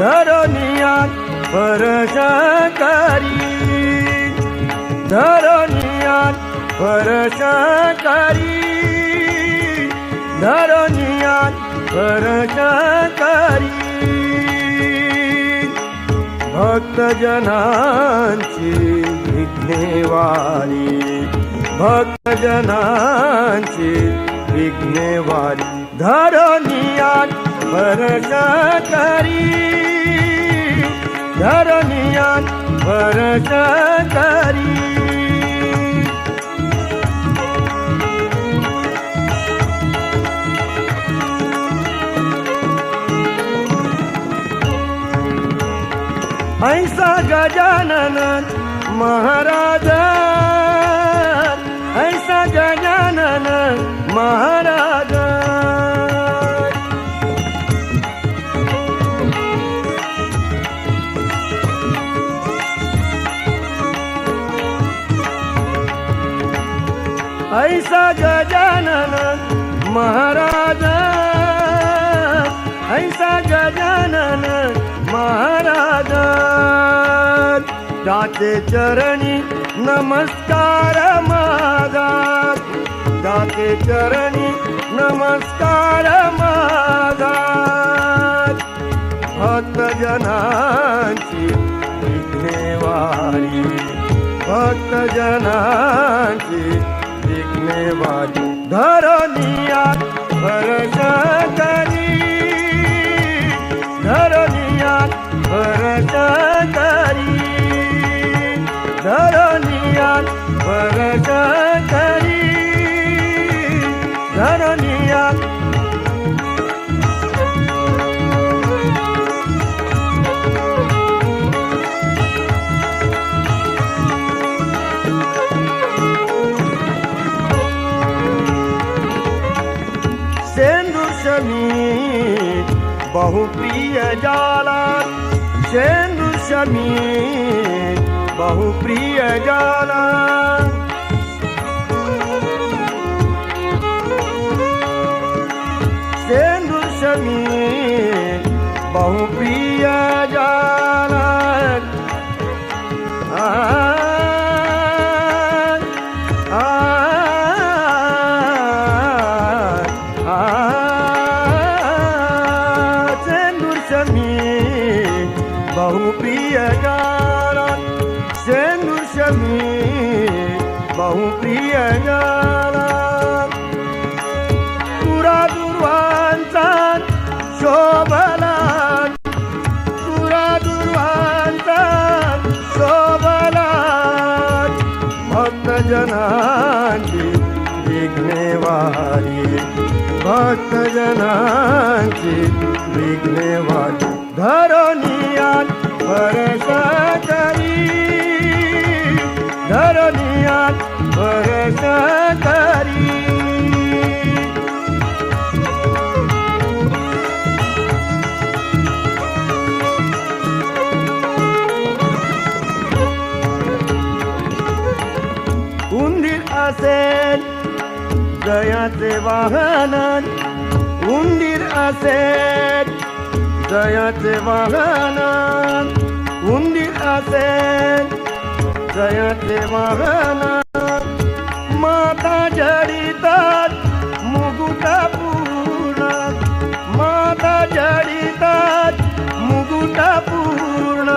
धरनियान परश करी धरनियान परश करी धरनियान परश करी भक्तजनांची विघ्नेवारी भक्तजनांची विघ्नेवारी धरनियान परश करी ऐसा गजानन महाराज। ऐसा गजानन महाराज। ऐसा गजानन महाराज। ऐसा गजानन महाराज दाते चरणी नमस्कार माझा दाते चरणी नमस्कार माझा भक्तजनांची विघ्नेवारी भक्तजनांची विघ्नेवारी धरणी भरसा धरनिया भरस करी धरनिया सेंदुषमी बहुप्रिय जाला सेंदुषमी बहुप्रिय जाला सेंदुषमी बहुप्रिय जाला आ, आ, आ, भक्तजनांची विघ्ने वाट धरणियात परस करी धरणियात परस करी जयाचे वाहन उंदीर असे जयाचे वाहन उंदीर असे जयाचे वाहन माता जडितात मुगुटा पूर्ण माता जडितात मुगुटा पूर्ण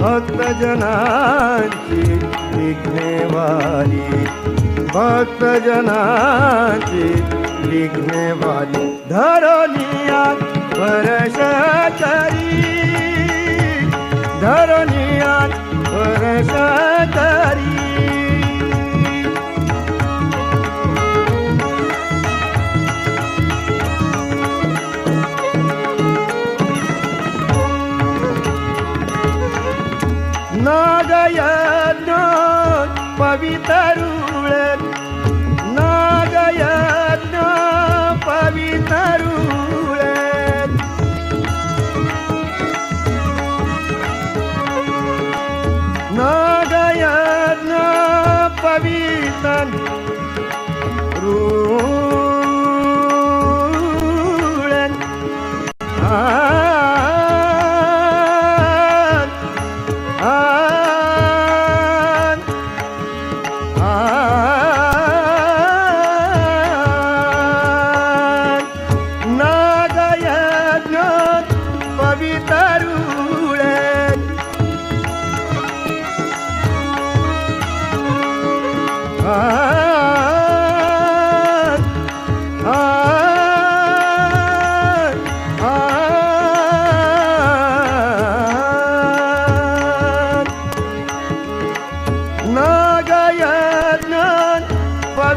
भक्तजनांची विघ्नेवारी भक्तजनांची विघ्नेवारी धरनिया परश करी धरनिया परश करी पवित्र पवितरुळे आज्ञा पवितरुळ नागयाज्ञा पवितन रूळ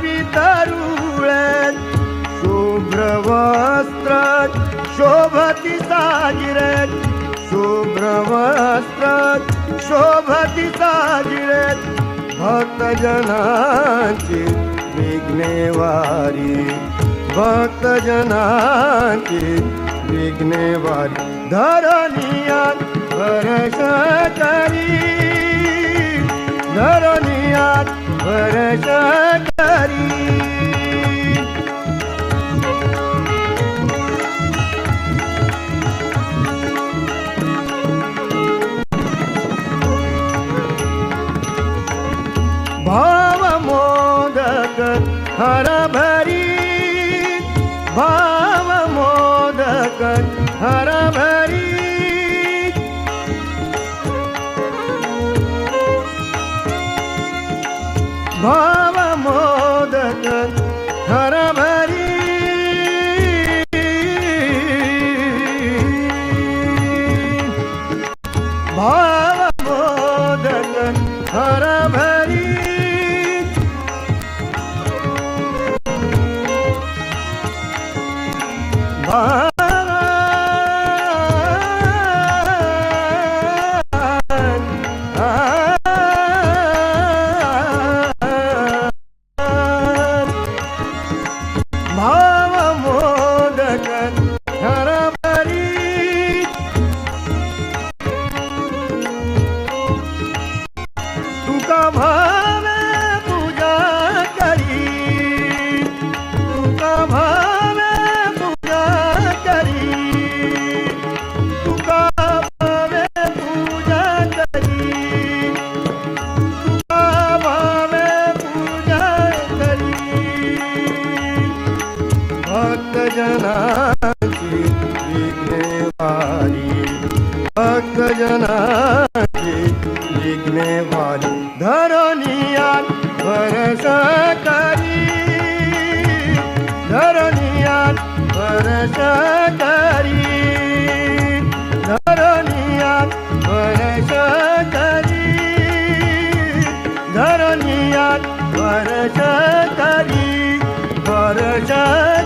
तरुळ शुभ्र वस्त्र शोभति साजिर शुभ्र वस्त्र शोभति साजिर भक्तजनाची विघ्नेवारी भक्तजनाची विघ्नेवारी धरणिया भरशरी धरणिया વરસ કરી ભાવ મોદક હર ભરી ભાવ મોદક હર ભરી Oh. विघ्नेवारी धरणियात वर्ष करी. धरणियात बरस करी. धरणियात बरस करी. धरणियात बरस करी. बरस